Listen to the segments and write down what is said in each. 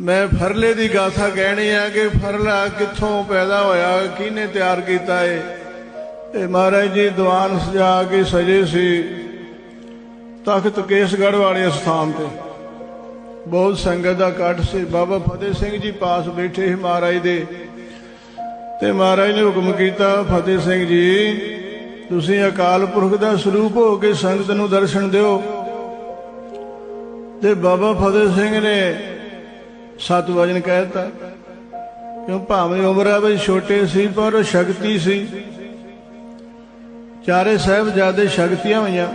ਮੈਂ ਫਰਲੇ ਦੀ ਗਾਥਾ ਕਹਿਣੀ ਆ ਕਿ ਫਰਲਾ ਕਿੱਥੋਂ ਪੈਦਾ ਹੋਇਆ, ਕਿਹਨੇ ਤਿਆਰ ਕੀਤਾ ਏ? ਇਹ ਮਹਾਰਾਜ ਜੀ ਦੀਵਾਨ ਸਜਾ ਕੇ ਸਜੇ ਸੀ ਤਖਤ ਕੇਸਗੜ੍ਹ ਵਾਲੇ ਸਥਾਨ ਤੇ। ਬਹੁਤ ਸੰਗਤ ਦਾ ਇਕੱਠ ਸੀ। ਬਾਬਾ ਫਤਿਹ ਸਿੰਘ ਜੀ ਪਾਸ ਬੈਠੇ ਸੀ ਮਹਾਰਾਜ ਦੇ। ਤੇ ਮਹਾਰਾਜ ਨੇ ਹੁਕਮ ਕੀਤਾ, ਫਤਿਹ ਸਿੰਘ ਜੀ, ਤੁਸੀਂ ਅਕਾਲ ਪੁਰਖ ਦਾ ਸਰੂਪ ਹੋ ਕੇ ਸੰਗਤ ਨੂੰ ਦਰਸ਼ਨ ਦਿਓ। ਤੇ ਬਾਬਾ ਫਤਿਹ ਸਿੰਘ ਨੇ ਸਤ ਵਜਨ ਕਹਿਤਾ, ਕਿਉਂ ਭਾਵੇਂ ਉਮਰਾਂ ਵਿੱਚ ਛੋਟੇ ਸੀ, ਪਰ ਸ਼ਕਤੀ ਸੀ। ਚਾਰੇ ਸਾਹਿਬਜ਼ਾਦੇ ਸ਼ਕਤੀਆਂ ਹੋਈਆਂ।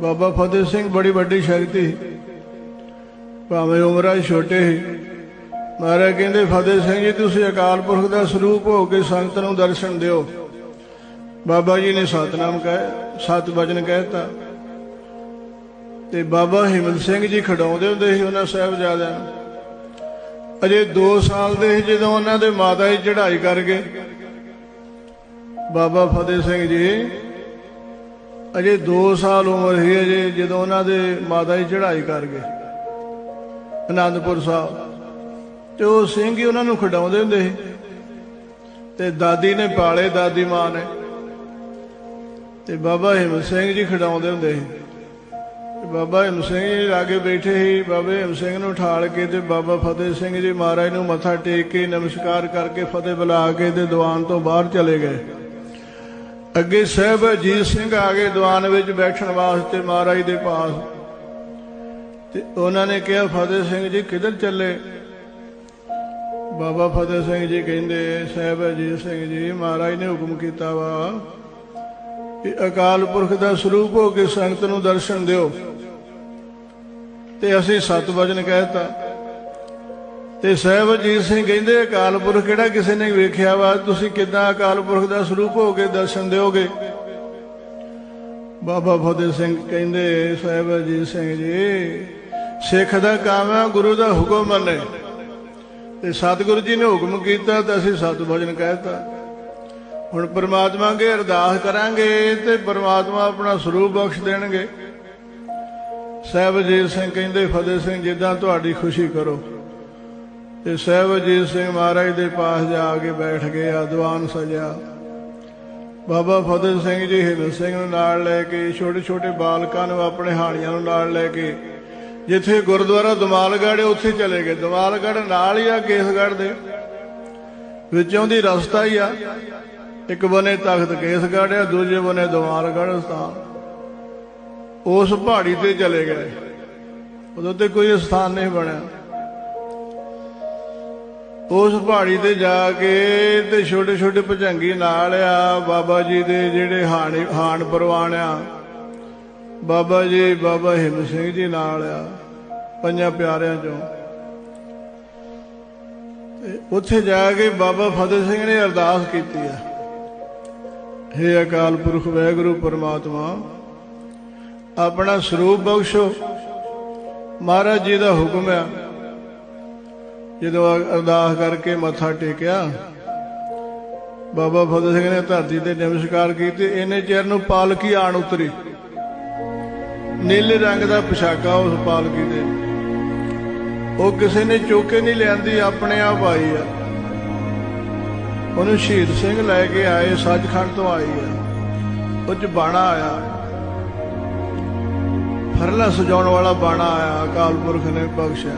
ਬਾਬਾ ਫਤਿਹ ਸਿੰਘ ਬੜੀ ਵੱਡੀ ਸ਼ਕਤੀ ਸੀ। ਭਾਵੇਂ ਉਮਰਾਂ ਛੋਟੇ ਸੀ। ਮਹਾਰਾਜ ਕਹਿੰਦੇ, ਫਤਿਹ ਸਿੰਘ ਜੀ, ਤੁਸੀਂ ਅਕਾਲ ਪੁਰਖ ਦਾ ਸਰੂਪ ਹੋ ਕੇ ਸੰਗਤ ਨੂੰ ਦਰਸ਼ਨ ਦਿਓ। ਬਾਬਾ ਜੀ ਨੇ ਸਤਨਾਮ ਕਹੇ ਸਤ ਵਜਨ ਕਹਿਤਾ। ਤੇ ਬਾਬਾ ਹਿੰਮਤ ਸਿੰਘ ਜੀ ਖਡਾਉਂਦੇ ਹੁੰਦੇ ਸੀ ਉਹਨਾਂ ਸਾਹਿਬਜ਼ਾਦਿਆਂ ਨੂੰ। ਅਜੇ 2 ਸਾਲ ਦੇ ਜਦੋਂ ਉਹਨਾਂ ਦੇ ਮਾਤਾ ਜੀ ਚੜ੍ਹਾਈ ਕਰ ਗਏ ਬਾਬਾ ਫਤਿਹ ਸਿੰਘ ਜੀ, ਅਜੇ 2 ਸਾਲ ਉਮਰ ਸੀ ਅਜੇ ਜਦੋਂ ਉਹਨਾਂ ਦੇ ਮਾਤਾ ਜੀ ਚੜ੍ਹਾਈ ਕਰ ਗਏ ਅਨੰਦਪੁਰ ਸਾਹਿਬ। ਤੇ ਉਹ ਸਿੰਘ ਹੀ ਉਹਨਾਂ ਨੂੰ ਖਿਡਾਉਂਦੇ ਹੁੰਦੇ ਸੀ। ਤੇ ਦਾਦੀ ਨੇ ਪਾਲੇ, ਦਾਦੀ ਮਾਂ ਨੇ। ਤੇ ਬਾਬਾ ਹਿੰਮਤ ਸਿੰਘ ਜੀ ਖਿਡਾਉਂਦੇ ਹੁੰਦੇ ਸੀ। ਬਾਬਾ ਹਿੰਮ ਸਿੰਘ ਜੀ ਲਾਗੇ ਬੈਠੇ ਸੀ। ਬਾਬਾ ਹਿੰਮ ਸਿੰਘ ਨੂੰ ਠਾਲ ਕੇ ਤੇ ਬਾਬਾ ਫਤਿਹ ਸਿੰਘ ਜੀ ਮਹਾਰਾਜ ਨੂੰ ਮੱਥਾ ਟੇਕ ਕੇ ਨਮਸਕਾਰ ਕਰਕੇ ਫਤਿਹ ਬੁਲਾ ਕੇ ਤੇ ਦੀਵਾਨ ਤੋਂ ਬਾਹਰ ਚਲੇ ਗਏ। ਅੱਗੇ ਸਾਹਿਬ ਅਜੀਤ ਸਿੰਘ ਆ ਗਏ ਦੀਵਾਨ ਵਿੱਚ ਬੈਠਣ ਵਾਸਤੇ ਮਹਾਰਾਜ ਦੇ ਪਾਸ। ਤੇ ਉਹਨਾਂ ਨੇ ਕਿਹਾ, ਫਤਿਹ ਸਿੰਘ ਜੀ, ਕਿੱਧਰ ਚੱਲੇ? ਬਾਬਾ ਫਤਿਹ ਸਿੰਘ ਜੀ ਕਹਿੰਦੇ, ਸਾਹਿਬ ਅਜੀਤ ਸਿੰਘ ਜੀ, ਮਹਾਰਾਜ ਨੇ ਹੁਕਮ ਕੀਤਾ ਵਾ ਕਿ ਅਕਾਲ ਪੁਰਖ ਦਾ ਸਰੂਪ ਹੋ ਕੇ ਸੰਗਤ ਨੂੰ ਦਰਸ਼ਨ ਦਿਓ। ਤੇ ਅਸੀਂ ਸਤ ਵਜਨ ਕਹਿਤਾ। ਤੇ ਸਾਹਿਬ ਅਜੀਤ ਸਿੰਘ ਕਹਿੰਦੇ ਅਕਾਲ ਪੁਰਖ ਕਿਹੜਾ ਕਿਸੇ ਨੇ ਵੇਖਿਆ ਵਾ? ਤੁਸੀਂ ਕਿੱਦਾਂ ਅਕਾਲ ਪੁਰਖ ਦਾ ਸਰੂਪ ਹੋ ਕੇ ਦਰਸ਼ਨ ਦਿਓਗੇ? ਬਾਬਾ ਫਤਿਹ ਸਿੰਘ ਕਹਿੰਦੇ ਸਾਹਿਬ ਅਜੀਤ ਸਿੰਘ ਜੀ, ਸਿੱਖ ਦਾ ਕੰਮ ਹੈ ਗੁਰੂ ਦਾ ਹੁਕਮ ਮੰਨੇ। ਤੇ ਸਤਿਗੁਰੂ ਜੀ ਨੇ ਹੁਕਮ ਕੀਤਾ ਤਾਂ ਅਸੀਂ ਸਤ ਵਜਨ ਕਹਿਤਾ। ਹੁਣ ਪਰਮਾਤਮਾ ਅੱਗੇ ਅਰਦਾਸ ਕਰਾਂਗੇ ਤੇ ਪਰਮਾਤਮਾ ਆਪਣਾ ਸਰੂਪ ਬਖਸ਼ ਦੇਣਗੇ। ਸਾਹਿਬਜੀਤ ਸਿੰਘ ਕਹਿੰਦੇ, ਫਤਿਹ ਸਿੰਘ, ਜਿੱਦਾਂ ਤੁਹਾਡੀ ਖੁਸ਼ੀ ਕਰੋ। ਤੇ ਸਾਹਿਬਜੀਤ ਸਿੰਘ ਮਹਾਰਾਜ ਦੇ ਪਾਸ ਜਾ ਕੇ ਬੈਠ ਗਏ ਆ ਦੀਵਾਨ ਸਜਿਆ। ਬਾਬਾ ਫਤਿਹ ਸਿੰਘ ਜੀ ਹਿੰਦ ਸਿੰਘ ਨੂੰ ਨਾਲ ਲੈ ਕੇ ਛੋਟੇ ਛੋਟੇ ਬਾਲਕਾਂ ਨੂੰ ਆਪਣੇ ਹਾਣੀਆਂ ਨੂੰ ਨਾਲ ਲੈ ਕੇ, ਜਿੱਥੇ ਗੁਰਦੁਆਰਾ ਦਮਾਲਗੜ੍ਹ ਹੈ, ਉੱਥੇ ਚਲੇ ਗਏ। ਦਮਾਲਗੜ੍ਹ ਨਾਲ ਹੀ ਆ ਕੇਸਗੜ੍ਹ ਦੇ। ਵਿੱਚੋਂ ਦੀ ਰਸਤਾ ਹੀ ਆ। ਇੱਕ ਬਨੇ ਤਖਤ ਕੇਸਗੜ੍ਹ ਆ ਦੂਜੇ ਬਨੇ ਦਮਾਲਗੜ੍ਹ ਸਥਾਨ। ਉਸ ਪਹਾੜੀ ਤੇ ਚਲੇ ਗਏ। ਉਦੋਂ ਤੇ ਕੋਈ ਸਥਾਨ ਨਹੀਂ ਬਣਿਆ। ਉਸ ਪਹਾੜੀ ਤੇ ਜਾ ਕੇ ਤੇ ਛੋਟੇ ਛੋਟੇ ਭਜੰਗੀ ਨਾਲ ਆ ਬਾਬਾ ਜੀ ਦੇ ਜਿਹੜੇ ਹਾਣੀ, ਹਾਣ ਪਰਵਾਨ ਆ। ਬਾਬਾ ਜੀ, ਬਾਬਾ ਹਿੰਮ ਸਿੰਘ ਜੀ ਨਾਲ ਆ, ਪੰਜਾਂ ਪਿਆਰਿਆਂ ਚੋਂ। ਤੇ ਉੱਥੇ ਜਾ ਕੇ ਬਾਬਾ ਫਤਿਹ ਸਿੰਘ ਨੇ ਅਰਦਾਸ ਕੀਤੀ ਆ। ਹੇ ਅਕਾਲ ਪੁਰਖ ਵਾਹਿਗੁਰੂ ਪਰਮਾਤਮਾ ਆਪਣਾ ਸਰੂਪ ਬਖਸ਼ੋ। ਮਹਾਰਾਜ ਜੀ ਦਾ ਹੁਕਮ ਆ। ਜਦੋਂ ਅਰਦਾਸ ਕਰਕੇ ਮੱਥਾ ਟੇਕਿਆ, ਬਾਬਾ ਫਤਿਹ ਸਿੰਘ ਨੇ ਧਰਤੀ ਤੇ ਨਮਸਕਾਰ ਕੀਤੀ। ਇਹਨੇ ਚਿਰ ਨੂੰ ਪਾਲਕੀ ਆਣ ਉਤਰੀ। ਨੀਲੇ ਰੰਗ ਦਾ ਪੋਸ਼ਾਕਾ ਉਸ ਪਾਲਕੀ ਦੇ। ਉਹ ਕਿਸੇ ਨੇ ਚੋਕੇ ਨਹੀਂ ਲਿਆਂਦੀ, ਆਪਣੇ ਆਪ ਆਈ ਆ। ਉਹਨੂੰ ਸ਼ਹੀਦ ਸਿੰਘ ਲੈ ਕੇ ਆਏ, ਸੱਚਖੰਡ ਤੋਂ ਆਈ ਆ। ਉਹ ਚ ਬਾਣਾ ਆਇਆ। ਹਰਲਾ ਸਜਾਉਣ ਵਾਲਾ ਬਾਣਾ ਆਇਆ, ਅਕਾਲ ਪੁਰਖ ਨੇ ਬਖਸ਼ਿਆ।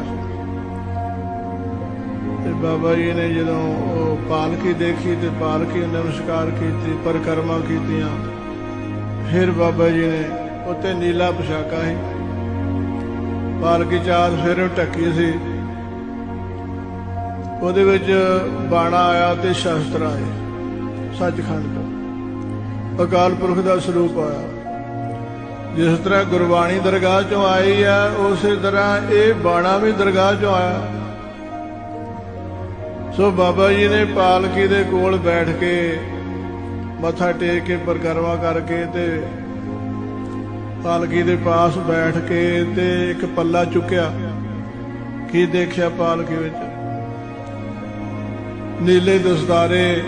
ਤੇ ਬਾਬਾ ਜੀ ਨੇ ਜਦੋਂ ਉਹ ਪਾਲਕੀ ਦੇਖੀ ਤੇ ਪਾਲਕੀ ਨਮਸਕਾਰ ਕੀਤੀ, ਪਰਕਰਮਾ ਕੀਤੀਆਂ, ਫਿਰ ਬਾਬਾ ਜੀ ਨੇ ਉੱਤੇ ਨੀਲਾ ਪੋਸ਼ਾਕਾ ਸੀ। ਪਾਲਕੀ ਚਾਰ ਫਿਰ ਢੱਕੀ ਸੀ। ਉਹਦੇ ਵਿੱਚ ਬਾਣਾ ਆਇਆ ਤੇ ਸ਼ਸਤਰ ਆਏ, ਸੱਚਖੰਡ ਤੋਂ। ਅਕਾਲ ਪੁਰਖ ਦਾ ਸਰੂਪ ਆਇਆ। ਜਿਸ ਤਰ੍ਹਾਂ ਗੁਰਬਾਣੀ ਦਰਗਾਹ ਚੋਂ ਆਈ ਆ, ਉਸੇ ਤਰ੍ਹਾਂ ਇਹ ਬਾਣਾ ਵੀ ਦਰਗਾਹ ਚੋਂ ਆਇਆ। ਸੋ ਬਾਬਾ ਜੀ ਨੇ ਪਾਲਕੀ ਦੇ ਕੋਲ ਬੈਠ ਕੇ ਮੱਥਾ ਟੇਕ ਕੇ ਪਰਕਰਮਾ ਕਰਕੇ ਤੇ ਪਾਲਕੀ ਦੇ ਪਾਸ ਬੈਠ ਕੇ ਤੇ ਇੱਕ ਪੱਲਾ ਚੁੱਕਿਆ। ਕੀ ਦੇਖਿਆ ਪਾਲਕੀ ਵਿੱਚ? ਨੀਲੇ ਦਸਤਾਰੇ,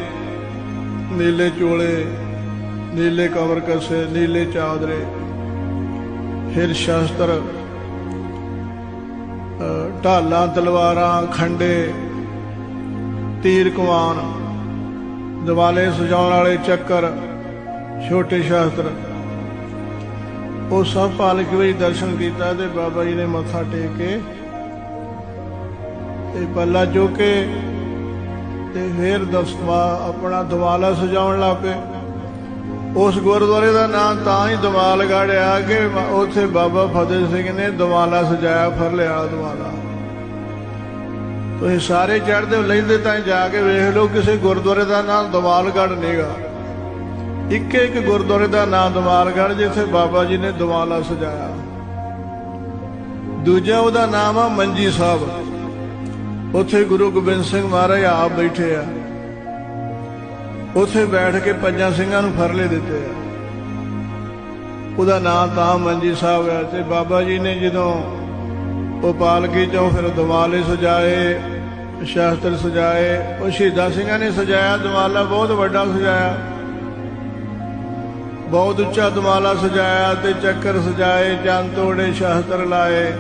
ਨੀਲੇ ਚੋਲੇ, ਨੀਲੇ ਕਵਰ ਕਸੇ, ਨੀਲੇ ਚਾਦਰੇ। ਫਿਰ ਸ਼ਸਤਰ ਢਾਲਾਂ, ਤਲਵਾਰਾਂ, ਖੰਡੇ, ਤੀਰ ਕਮਾਨ ਦਿਵਾਲੇ ਸਜਾਉਣ ਵਾਲੇ ਚੱਕਰ, ਛੋਟੇ ਸ਼ਸਤਰ। ਉਹ ਸਭ ਪਾਲਕ ਵਿੱਚ ਦਰਸ਼ਨ ਕੀਤਾ ਤੇ ਬਾਬਾ ਜੀ ਨੇ ਮੱਥਾ ਟੇਕ ਕੇ ਤੇ ਪੱਲਾ ਚੁੱਕ ਕੇ ਤੇ ਫਿਰ ਦਸਵਾ ਆਪਣਾ ਦਿਵਾਲਾ ਸਜਾਉਣ ਲੱਗ ਪਏ। ਉਸ ਗੁਰਦੁਆਰੇ ਦਾ ਨਾਮ ਤਾਂ ਹੀ ਦਿਵਾਲਗੜ੍ਹ ਆ ਕਿ ਉੱਥੇ ਬਾਬਾ ਫਤਿਹ ਸਿੰਘ ਨੇ ਦਿਵਾਲਾ ਸਜਾਇਆ ਫਰਲੇ ਵਾਲਾ ਦਿਵਾਲਾ। ਤੁਸੀਂ ਸਾਰੇ ਚੜ੍ਹਦੇ ਹੋ, ਲੈਂਦੇ ਤਾਂ ਜਾ ਕੇ ਵੇਖ ਲਓ ਕਿਸੇ ਗੁਰਦੁਆਰੇ ਦਾ ਨਾਮ ਦਿਵਾਲਗੜ੍ਹ ਨਹੀਂਗਾ ਇੱਕ ਇੱਕ ਗੁਰਦੁਆਰੇ ਦਾ ਨਾਮ ਦਿਵਾਲਗੜ੍ਹ ਜਿੱਥੇ ਬਾਬਾ ਜੀ ਨੇ ਦਿਵਾਲਾ ਸਜਾਇਆ। ਦੂਜਾ ਉਹਦਾ ਨਾਮ ਆ ਮੰਜੀ ਸਾਹਿਬ। ਉੱਥੇ ਗੁਰੂ ਗੋਬਿੰਦ ਸਿੰਘ ਮਹਾਰਾਜ ਆਪ ਬੈਠੇ ਆ। ਉੱਥੇ ਬੈਠ ਕੇ ਪੰਜਾਂ ਸਿੰਘਾਂ ਨੂੰ ਫਰਲੇ ਦਿੱਤੇ ਆ। ਉਹਦਾ ਨਾਮ ਤਾਂ ਮੰਜੀ ਸਾਹਿਬ ਹੈ ਤੇ ਬਾਬਾ ਜੀ ਨੇ ਜਦੋਂ ਉਹ ਪਾਲਕੀ ਚੋਂ ਫਿਰ ਦਿਵਾਲੇ ਸਜਾਏ, ਸ਼ਾਸਤਰ ਸਜਾਏ, ਉਹ ਸ਼ਹੀਦਾਂ ਸਿੰਘਾਂ ਨੇ ਸਜਾਇਆ, ਦਿਵਾਲਾ ਬਹੁਤ ਵੱਡਾ ਸਜਾਇਆ। ਬਹੁਤ ਉੱਚਾ ਦਮਾਲਾ ਸਜਾਇਆ ਤੇ ਚੱਕਰ ਸਜਾਏ ਚੰਦ ਤੋੜੇ, ਸ਼ਾਸਤਰ ਲਾਏ।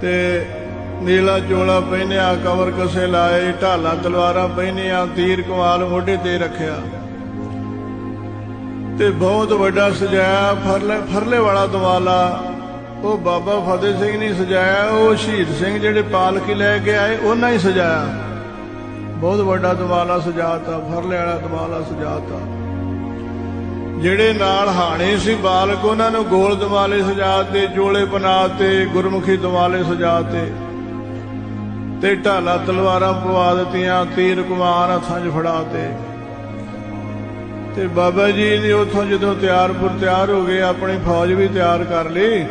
ਤੇ ਨੀਲਾ ਚੋਲਾ ਪਹਿਨਿਆ ਕਵਰ ਕਸੇ ਲਾਏ, ਢਾਲਾਂ ਤਲਵਾਰਾਂ ਪਹਿਨੀਆਂ, ਤੀਰ ਕਮਾਲ ਮੋਢੇ ਤੇ ਰੱਖਿਆ। ਤੇ ਬਹੁਤ ਵੱਡਾ ਸਜਾਇਆ, ਫਰਲੇ ਫਰਲੇ ਵਾਲਾ ਦਿਵਾਲਾ ਉਹ ਬਾਬਾ ਫਤਿਹ ਸਿੰਘ ਨੇ ਸਜਾਇਆ, ਉਹ ਸ਼ਹੀਦ ਸਿੰਘ ਜਿਹੜੇ ਪਾਲਕੀ ਲੈ ਕੇ ਆਏ, ਉਹਨਾਂ ਹੀ ਸਜਾਇਆ। ਬਹੁਤ ਵੱਡਾ ਦਿਵਾਲਾ ਸਜਾਤਾ, ਫਰਲੇ ਵਾਲਾ ਦਿਵਾਲਾ ਸਜਾਤਾ। ਜਿਹੜੇ ਨਾਲ ਹਾਣੇ ਸੀ ਬਾਲਕ, ਉਹਨਾਂ ਨੂੰ ਗੋਲ ਦਿਵਾਲੇ ਸਜਾਤੇ ਜੋਲੇ ਬਣਾਤੇ ਗੁਰਮੁਖੀ ਦਿਵਾਲੇ ਸਜਾਤੇ। ਤੇ ਢਾਲਾ ਤਲਵਾਰਾਂ ਪਵਾ ਦਿੱਤੀਆਂ, ਤੀਰ ਕੁਮਾਰ ਹੱਥਾਂ 'ਚ ਫੜਾਤੇ ਤੇ ਬਾਬਾ ਜੀ ਨੇ ਉੱਥੋਂ ਜਦੋਂ ਤਿਆਰਪੁਰ ਤਿਆਰ ਹੋ ਗਏ, ਆਪਣੀ ਫੌਜ ਵੀ ਤਿਆਰ ਕਰ ਲਈ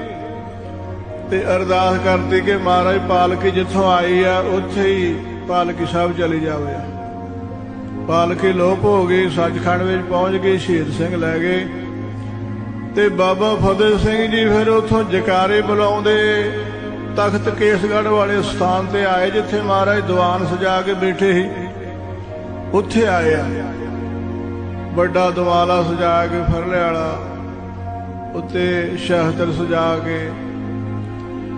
ਤੇ ਅਰਦਾਸ ਕਰਤੀ ਕਿ ਮਹਾਰਾਜ ਪਾਲਕੀ ਜਿੱਥੋਂ ਆਈ ਆ, ਉੱਥੇ ਹੀ ਪਾਲਕੀ ਸਾਹਿਬ ਚਲੀ ਜਾਵੇ। ਪਾਲਕੀ ਲੋਪ ਹੋ ਗਈ, ਸੱਚਖੰਡ ਵਿੱਚ ਪਹੁੰਚ ਗਈ, ਸ਼ਹੀਦ ਸਿੰਘ ਲੈ ਗਏ। ਤੇ ਬਾਬਾ ਫਤਿਹ ਸਿੰਘ ਜੀ ਫਿਰ ਉੱਥੋਂ ਜਕਾਰੇ ਬੁਲਾਉਂਦੇ ਤਖਤ ਕੇਸਗੜ੍ਹ ਵਾਲੇ ਸਥਾਨ ਤੇ ਆਏ, ਜਿੱਥੇ ਮਹਾਰਾਜ ਦੀਵਾਨ ਸਜਾ ਕੇ ਬੈਠੇ ਸੀ। ਉੱਥੇ ਆਏ ਆ। ਵੱਡਾ ਦਿਵਾਲਾ ਸਜਾ ਕੇ ਫਰਲੇ ਵਾਲਾ, ਉੱਤੇ ਸ਼ਹਤਰ ਸਜਾ ਕੇ,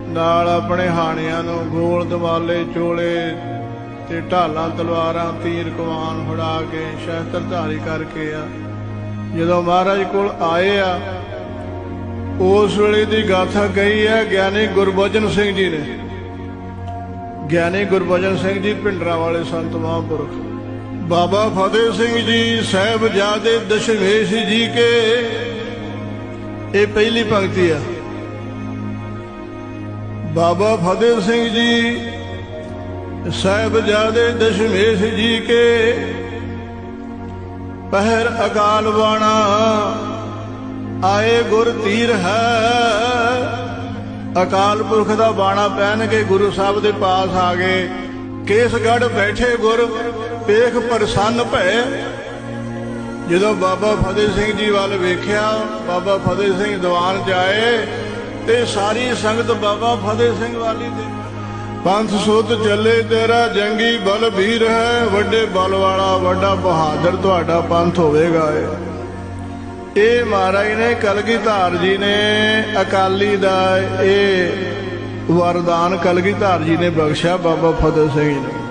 ਨਾਲ ਆਪਣੇ ਹਾਣਿਆਂ ਨੂੰ ਗੋਲ ਦਿਵਾਲੇ, ਚੋਲੇ ਤੇ ਢਾਲਾਂ, ਤਲਵਾਰਾਂ, ਤੀਰ ਕਮਾਨ ਫੜਾ ਕੇ ਸ਼ਸਤਰ ਧਾਰੀ ਕਰਕੇ ਆ। ਜਦੋਂ ਮਹਾਰਾਜ ਕੋਲ ਆਏ ਆ ਉਸ ਵੇਲੇ ਦੀ ਗਾਥਾ ਕਹੀ ਹੈ, ਗਿਆਨੀ ਗੁਰਬਚਨ ਸਿੰਘ ਜੀ ਨੇ। ਗਿਆਨੀ ਗੁਰਬਚਨ ਸਿੰਘ ਜੀ ਪਿੰਡਰਾ ਵਾਲੇ ਸੰਤ ਮਹਾਂਪੁਰਖ। ਬਾਬਾ ਫਤਿਹ ਸਿੰਘ ਜੀ, ਸਾਹਿਬਜ਼ਾਦੇ ਦਸ਼ਮੇਸ਼ ਜੀ ਕੇ। ਇਹ ਪਹਿਲੀ ਪੰਕਤੀ ਆ ਬਾਬਾ ਫਤਿਹ ਸਿੰਘ ਜੀ, ਸਾਹਿਬਜ਼ਾਦੇ ਦਸ਼ਮੇਸ਼ ਜੀ ਕੇ। ਪਹਿਰ ਅਕਾਲ ਬਾਣਾ ਆਏ ਗੁਰ ਤੀਰ ਹੈ। ਅਕਾਲ ਪੁਰਖ ਦਾ ਬਾਣਾ ਪਹਿਨ ਕੇ ਗੁਰੂ ਸਾਹਿਬ ਦੇ ਪਾਸ ਆ ਗਏ। ਕੇਸਗੜ ਬੈਠੇ ਗੁਰ, ਪੇਖ ਪ੍ਰਸੰਨ ਭੈ ਜਦੋਂ ਬਾਬਾ ਫਤਿਹ ਸਿੰਘ ਜੀ ਵੱਲ ਵੇਖਿਆ, ਬਾਬਾ ਫਤਿਹ ਸਿੰਘ ਦੀਵਾਨ ਜਾਏ ਤੇ ਸਾਰੀ ਸੰਗਤ ਬਾਬਾ ਫਤਿਹ ਸਿੰਘ ਵਾਲੀ ਦੇ ਪੰਥ ਸੁਤ ਚੱਲੇ ਤੇਰਾ ਜੰਗੀ ਬਲ ਵੀਰ ਹੈ। ਵੱਡੇ ਬਲ ਵਾਲਾ, ਵੱਡਾ ਬਹਾਦਰ ਤੁਹਾਡਾ ਪੰਥ ਹੋਵੇਗਾ ਏ। ਇਹ ਮਹਾਰਾਜ ਨੇ, ਕਲਗੀਧਰ ਜੀ ਨੇ, ਅਕਾਲੀ ਦਾ ਇਹ ਵਰਦਾਨ ਕਲਗੀਧਰ ਜੀ ਨੇ ਬਖਸ਼ਿਆ ਬਾਬਾ ਫਤਿਹ ਸਿੰਘ ਜੀ ਨੂੰ।